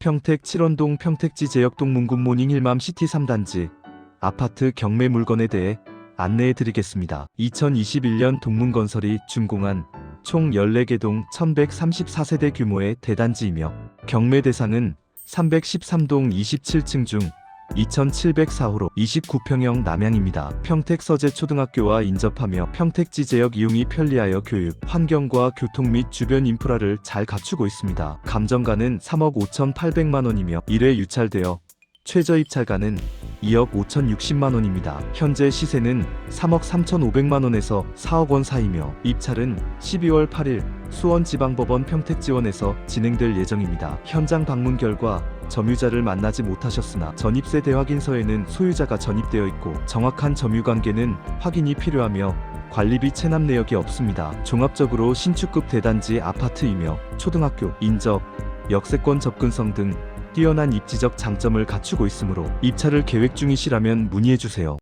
평택 칠원동 평택지 제역동 문군 모닝 힐맘 시티 3단지 아파트 경매 물건에 대해 안내해 드리겠습니다. 2021년 동문건설이 준공한 총 14개 동 1134세대 규모의 대단지이며 경매 대상은 313동 27층 중 2704호로 29평형 남양입니다. 평택 서재 초등학교와 인접하며 평택지 제역 이용이 편리하여 교육, 환경과 교통 및 주변 인프라를 잘 갖추고 있습니다. 감정가는 3억 5,800만 원이며 1회 유찰되어 최저 입찰가는 2억 5,060만 원입니다. 현재 시세는 3억 3,500만 원에서 4억 원 사이며 입찰은 12월 8일 수원지방법원 평택지원에서 진행될 예정입니다. 현장 방문 결과 점유자를 만나지 못하셨으나 전입세 대확인서에는 소유자가 전입되어 있고 정확한 점유 관계는 확인이 필요하며 관리비 체납 내역이 없습니다. 종합적으로 신축급 대단지 아파트이며 초등학교, 인접, 역세권 접근성 등 뛰어난 입지적 장점을 갖추고 있으므로 입찰을 계획 중이시라면 문의해 주세요.